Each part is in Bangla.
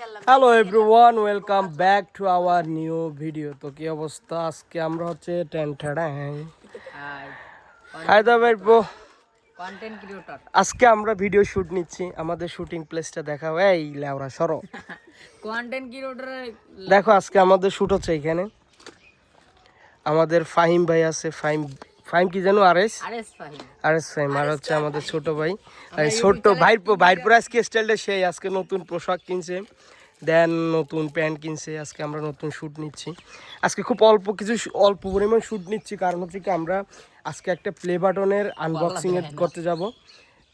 Hello everyone welcome back to our new video তো কি অবস্থা? আজকে আমরা হচ্ছে টেন্টাডা হ্যাঁ? হায়দ্রাবাদ কন্টেন্ট ক্রিয়েটর আজকে আমরা ভিডিও শুট নিচ্ছি। আমাদের শুটিং প্লেসটা দেখাও। এই লেওরা সরো। কন্টেন্ট ক্রিয়েটর দেখো আজকে আমাদের শুট হচ্ছে এখানে। আমাদের ফাহিম ভাই আছে ফাহিম ফাহিম কি জানো আর এস আর এস ফাইম আর হচ্ছে আমাদের ছোট ভাই। আর ছোট্ট ভাইর ভাইর পরে আজকে স্টাইলটা সেই আজকে নতুন পোশাক কিনছে। দেন নতুন প্যান্ট কিনছে আজকে আমরা নতুন শ্যুট নিচ্ছি। আজকে খুব অল্প কিছু অল্প পরিমাণ শ্যুট নিচ্ছি কারণ হচ্ছে কি আমরা আজকে একটা প্লে বাটনের আনবক্সিং করতে যাব।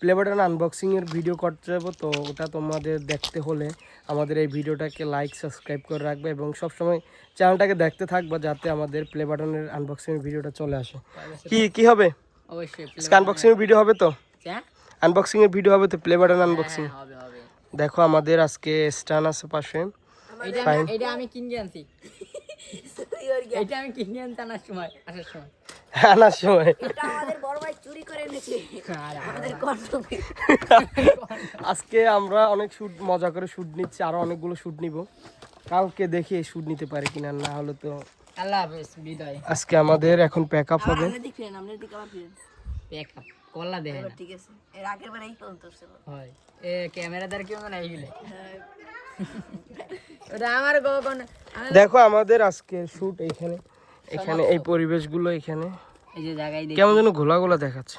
প্লে বাটন আনবক্সিং এর ভিডিও করতে যাব তো ওটা তোমাদের দেখতে হলে আমাদের এই ভিডিওটাকে লাইক সাবস্ক্রাইব করে রাখবে এবং সবসময় চ্যানেলটাকে দেখতে থাকবা যাতে আমাদের প্লে বাটনের আনবক্সিং এর ভিডিওটা চলে আসে। কি কি হবে? অবশ্যই আজকে ভিডিও হবে তো? আনবক্সিংয়ের ভিডিও হবে তো প্লে বাটন আনবক্সিং হবে হবে। দেখো আমাদের আজকে স্টান আছে পাশে। এটা আমি এটা আমি কিনে আনছি। এটা আমি কিনে আনতে আনার সময় আসার সময়। আনার সময়। আজকে আমরা অনেক শুট মজা করে শুট নিচ্ছি আরও অনেকগুলো শুট নিব। কালকে দেখি শুট নিতে পারি কিনা না হলে তো আল্লাহ হাফেজ বিদায়। আজকে আমাদের এখন প্যাক আপ হবে। আপ কল্লা দেয় না। ঠিক আছে এর আগের হয়। এ কেউ না এইগুলো দেখো আমাদের আজকে শুট এখানে। এখানে এই পরিবেশগুলো এখানে। এই যে জায়গায় দেখি কেমন যেন ঘোলা ঘোলা দেখাচ্ছে।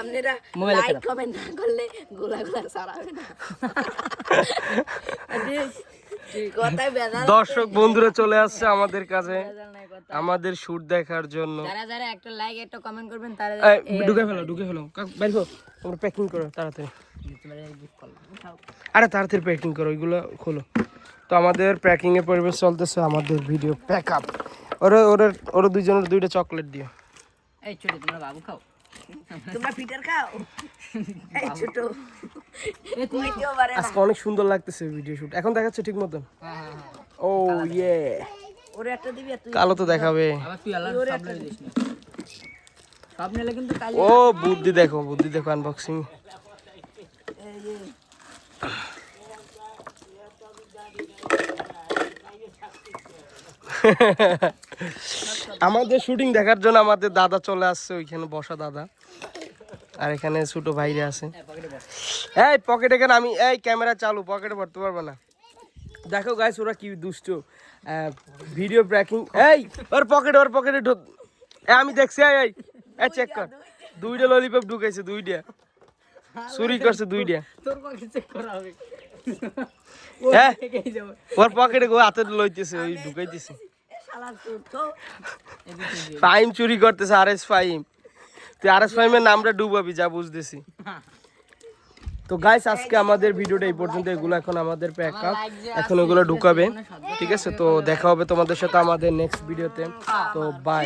আপনারা লাইক কমেন্ট না করলে গোলা গোলা সারাবে না। দর্শক বন্ধুরা চলে আসছে আমাদের কাছে। আমাদের শুট দেখার জন্য। যারা যারা একটা লাইক একটা কমেন্ট করবেন তারা ঢুকে ফেলো ঢুকে ফেলো। কাক- তোমরা প্যাকিং করো তাড়াতাড়ি। আরে তাড়াতাড়ি প্যাকিং করো ওইগুলো খোলো। তো আমাদের প্যাকিং এর পরিবেশ চলতেছে আমাদের ভিডিও প্যাক আপ ওরা ওরা ওরা দুইজনের দুইটা চকলেট দিও। এই ছোট তোমরা বাবু খাও। তোমরা ফিটার খাও? এই ছোট। আজকে অনেক সুন্দর লাগতেছে ভিডিও শুট এখন দেখাচ্ছে ঠিক মতন। হ্যাঁ হ্যাঁ হ্যাঁ। ও ইয়ে। ওরে একটা দিবি তুই কালো তো দেখাবে। আবার তুই আলাদা দিস না। কিন্তু কালি ও বুদ্ধি দেখো বুদ্ধি দেখো আনবক্সিং এই আমাদের শুটিং দেখার জন্য আমাদের দাদা চলে আসছে ওইখানে বসা দাদা আর এখানে ছোট ভাইরে আছে এই পকেটে কেন আমি এই ক্যামেরা চালু পকেটে ভরতে পারব না দেখো গাইস ওরা কি দুষ্ট ভিডিও ব্রেকিং এই ওর পকেটে ওর পকেটে ঢোক আমি দেখছি এই এই এই চেক কর দুইটা ললিপপ ঢুকাইছে দুইটা চুরি করছে দুইটা তোর চেক করা হবে হ্যাঁ ওর পকেটে গো হাতে লইতেছে ওই ঢুকাইতেছে ফাইম চুরি করতেছে আর এস ফাইম। তুই আর এস ফাইমের নামটা ডুবাবি, যা বুঝতেছি। তো গাইস আজকে আমাদের ভিডিওটা এই পর্যন্ত, এগুলো এখন আমাদের প্যাক আপ এখন ওগুলো ঢুকাবে, ঠিক আছে? তো দেখা হবে তোমাদের সাথে আমাদের নেক্সট ভিডিওতে তো। বাই